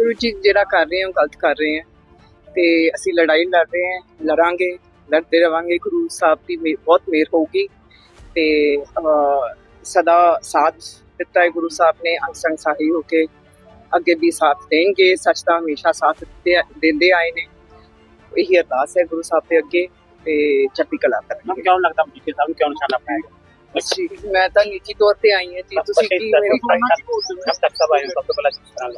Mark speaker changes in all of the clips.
Speaker 1: ਚਲੋ ਜੀ ਜਿਹੜਾ ਕਰ ਰਹੇ ਹਾਂ ਉਹ ਗਲਤ ਕਰ ਰਹੇ ਹਾਂ ਤੇ ਅਸੀਂ ਲੜਾਈ ਲੜ ਰਹੇ ਹਾਂ ਲੜਾਂਗੇ ਲੜਦੇ ਰਵਾਂਗੇ ਗੁਰੂ ਸਾਹਿਬ ਦੀ ਮੇ- ਬਹੁਤ ਮਿਹਰ ਹੋਊਗੀ ਤੇ ਅਹ, ਸਦਾ ਸਾਥ ਦਿੱਤਾ ਹੈ ਗੁਰੂ ਸਾਹਿਬ ਨੇ ਅੰਗ ਸੰਗ ਸਾਹੀ ਹੋ ਕੇ ਅੱਗੇ ਵੀ ਸਾਥ ਦੇਣਗੇ ਸੱਚ ਦਾ ਹਮੇਸ਼ਾ ਸਾਥ ਦਿੱਤੇ- ਦਿੰਦੇ ਆਏ ਨੇ ਇਹੀ ਅਰਦਾਸ ਹੈ ਗੁਰੂ ਸਾਹਿਬ ਦੇ ਅੱਗੇ ਤੇ ਚੜ੍ਹਦੀ ਕਲਾ ਕਰਨ
Speaker 2: ਕਿਉਂ ਲੱਗਦਾ ਮਜੀਠੀਆ ਸਾਹਿਬ ਨੂੰ ਕਿਉਂ ਨਿਸ਼ਾਨਾ ਬਣਾਇਆ
Speaker 1: ਜੀ ਮੈਂ ਤਾਂ ਨਿੱਜੀ ਤੌਰ ਤੇ ਆਈ ਹਾਂ ਜੀ ਤੁਸੀਂ ਕੀ ਮੇਰੀ
Speaker 2: ਕਬ ਤੱਕ ਸਭ ਆਏ ਸਭ ਤੋਂ ਪਹਿਲਾਂ ਕਿਸ ਤਰ੍ਹਾਂ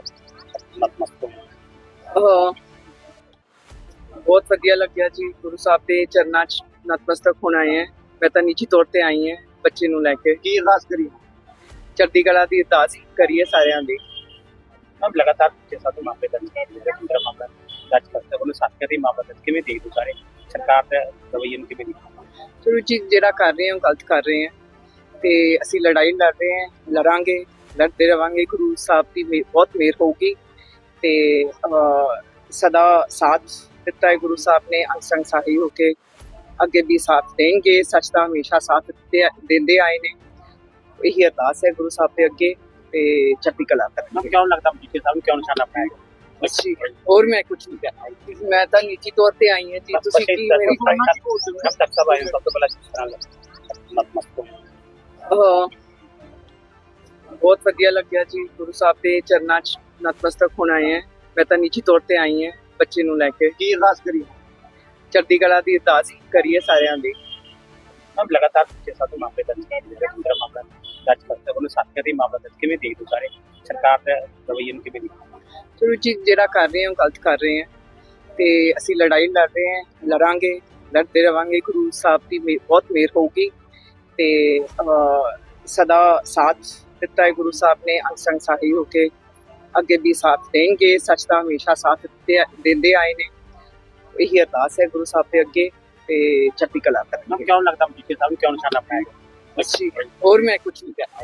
Speaker 2: ਮਤ
Speaker 1: ਅਹ ਬਹੁਤ ਵਧੀਆ ਲੱਗਿਆ ਜੀ। ਗੁਰੂ ਸਾਹਿਬ ਦੇ ਚਰਨਾਂ 'ਚ ਨਤਮਸਤਕ ਹੋਣ ਆਏ ਹਾਂ। ਮੈਂ ਤਾਂ ਨਿੱਜੀ ਤੌਰ ਤੇ ਆਈ ਹਾਂ ਬੱਚੇ ਨੂੰ ਲੈ ਕੇ।
Speaker 2: ਕੀ ਅਰਦਾਸ ਕਰੀ?
Speaker 1: ਚੜ੍ਹਦੀ ਕਲਾ ਦੀ ਅਰਦਾਸ ਕਰੀਏ ਸਾਰਿਆਂ ਦੀ।
Speaker 2: ਮੈਮ ਲਗਾਤਾਰ ਪਿੱਛੇ ਸਾਧੂ ਮਾਮਲੇ ਦਾ ਜਿਹੜਾ ਮਾਮਲਾ ਦਰਜ ਕਰਤਾ ਉਹਨੂੰ ਸਾਥੀਆਂ ਦੇ ਮਾਮਲੇ ਦਾ ਕਿਵੇਂ ਦੇਖਦੇ ਸਾਰੇ? ਸਰਕਾਰ ਦੇ ਰਵੱਈਏ ਨੂੰ ਕਿਵੇਂ ਦੇਖਦੇ
Speaker 1: ਚਲੋ ਜੀ ਜਿਹੜਾ ਕਰ ਰਹੇ ਹਾਂ ਗਲਤ ਕਰ ਰਹੇ ਹਾਂ। ਤੇ ਅਸੀਂ ਲੜਾਈ ਲੜ ਰਹੇ ਹਾਂ ਲੜਾਂਗੇ ਲੜਦੇ ਰਵਾਂਗੇ। ਗੁਰੂ ਸਾਹਿਬ ਦੀ ਬਹੁਤ ਮਿਹਰ ਹੋਊਗੀ। ਤੇ ਸਦਾ ਸਾਥ ਦਿੱਤਾ ਹੈ ਗੁਰੂ ਸਾਹਿਬ ਨੇ ਅੰਗ ਸੰਗ ਸਾਹੀ ਹੋ ਕੇ ਅੱਗੇ ਵੀ ਸਾਥ ਦੇਣਗੇ ਸੱਚ ਦਾ ਹਮੇਸ਼ਾ ਸਾਥ ਦਿੰਦੇ ਆਏ ਨੇ। ਇਹੀ ਅਰਦਾਸ ਹੈ ਗੁਰੂ ਸਾਹਿਬ ਦੇ ਅੱਗੇ ਤੇ ਚੜ੍ਹਦੀ ਕਲਾ
Speaker 2: ਮੈਮ
Speaker 1: ਕਰਨਗੇ
Speaker 2: ਕਿਉਂ ਲੱਗਦਾ ਮਜੀਠੀਆ ਸਾਹਿਬ ਕਿਉਂ ਨਿਸ਼ਾਨਾ ਬਣਾਇਆ
Speaker 1: ਜੀ ਹੋਰ ਮੈਂ ਕੁਝ ਨਹੀਂ ਕਹਿਣਾ। ਮੈਂ ਤਾਂ ਨਿੱਜੀ ਤੌਰ ਤੇ ਆਈ ਹਾਂ ਜੀ ਤੁਸੀਂ ਕੀ ਮੇਰੀ
Speaker 2: ਕਬ ਤੱਕ ਸਭ ਆਏ ਸਭ ਤੋਂ ਪਹਿਲਾਂ
Speaker 1: ਅਹ ਬਹੁਤ ਵਧੀਆ ਲੱਗਿਆ ਜੀ ਗੁਰੂ ਸਾਹਿਬ ਦੇ ਚਰਨਾਂ 'ਚ। ਨਤਮਸਤਕ ਹੋਣ ਆਏ ਹਾਂ। ਮੈਂ ਤਾਂ ਨਿੱਜੀ ਤੌਰ ਤੇ ਆਈ ਹਾਂ ਬੱਚੇ ਨੂੰ ਲੈ ਕੇ।
Speaker 2: ਕੀ ਅਰਦਾਸ ਕਰੀ?
Speaker 1: ਚੜ੍ਹਦੀ ਕਲਾ ਦੀ ਅਰਦਾਸ ਕਰੀਏ ਸਾਰਿਆਂ ਦੀ।
Speaker 2: ਮੈਮ ਲਗਾਤਾਰ ਪਿੱਛੇ ਸਾਧੂ ਮਾਮਲੇ ਦਾ ਜਿਹੜਾ ਮਾਮਲਾ ਦਰਜ ਕਰਤਾ ਉਹਨੂੰ ਸਾਥੀਆਂ ਦੇ ਮਾਮਲੇ ਦਾ ਕਿਵੇਂ ਦੇਖਦੇ ਸਾਰੇ? ਸਰਕਾਰ ਦੇ ਰਵੱਈਏ ਨੂੰ ਕਿਵੇਂ
Speaker 1: ਚਲੋ ਜੀ ਜਿਹੜਾ ਕਰ ਰਹੇ ਹਾਂ ਗਲਤ ਕਰ ਰਹੇ ਹਾਂ। ਤੇ ਅਸੀਂ ਲੜਾਈ ਲੜ ਰਹੇ ਹਾਂ ਲੜਾਂਗੇ ਲੜਦੇ ਰਵਾਂਗੇ। ਗੁਰੂ ਸਾਹਿਬ ਦੀ ਬਹੁਤ ਮਿਹਰ ਹੋਊਗੀ। ਤੇ ਸਦਾ ਸਾਥ ਦਿੱਤਾ ਹੈ ਗੁਰੂ ਸਾਹਿਬ ਨੇ ਅੰਗ ਸੰਗ ਸਾਹੀ ਹੋ ਕੇ। ਅੱਗੇ ਵੀ ਸਾਥ ਦੇਣਗੇ ਸੱਚ ਦਾ ਹਮੇਸ਼ਾ ਸਾਥ ਦਿੰਦੇ ਆਏ ਨੇ। ਇਹੀ ਅਰਦਾਸ ਹੈ ਗੁਰੂ ਸਾਹਿਬ ਦੇ ਅੱਗੇ ਤੇ ਚੜ੍ਹਦੀ ਕਲਾ
Speaker 2: ਮੈਮ ਕਿਉਂ ਲੱਗਦਾ ਮਜੀਠੀਆ ਸਾਹਿਬ ਕਿਉਂ ਨਿਸ਼ਾਨਾ ਬਣਾਇਆ
Speaker 1: ਜੀ ਹੋਰ ਮੈਂ ਕੁਝ ਨਹੀਂ ਕਹਿਣਾ